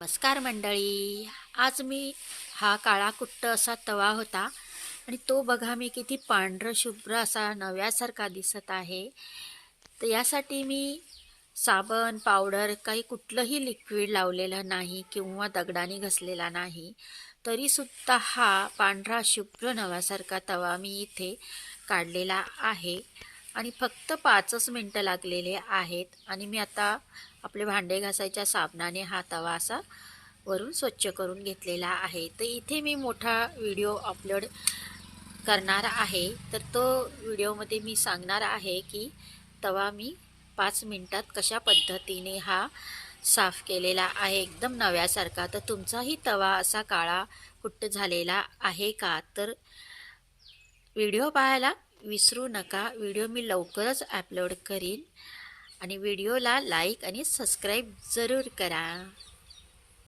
नमस्कार मंडळी. आज मी हा काळा कुट्ट असा तवा होता आणि तो बघा मी किती पांढरं शुभ्र असा नव्यासारखा दिसत आहे. तर यासाठी मी साबण पावडर काही कुठलंही लिक्विड लावलेलं नाही किंवा दगडाने घसलेला नाही. तरीसुद्धा हा पांढरा शुभ्र नव्यासारखा तवा मी इथे काढलेला आहे. आणि फक्त पाचच मिनटं लागलेले आहेत आणि मी आता आपले भांडे घासायच्या साबणाने हा तवा असा वरून स्वच्छ करून घेतलेला आहे. तर इथे मी मोठा व्हिडिओ अपलोड करणार आहे. तर तो व्हिडिओमध्ये मी सांगणार आहे की तवा मी पाच मिनटात कशा पद्धतीने हा साफ केलेला आहे. एकदम नव्यासारखा. तर तुमचाही तवा असा काळा कुट्ट झालेला आहे का? तर व्हिडिओ पाहायला विसरू नका. व्हिडिओ मी लवकरच अपलोड करीन. आणि व्हिडिओला लाईक आणि सबस्क्राईब जरूर करा.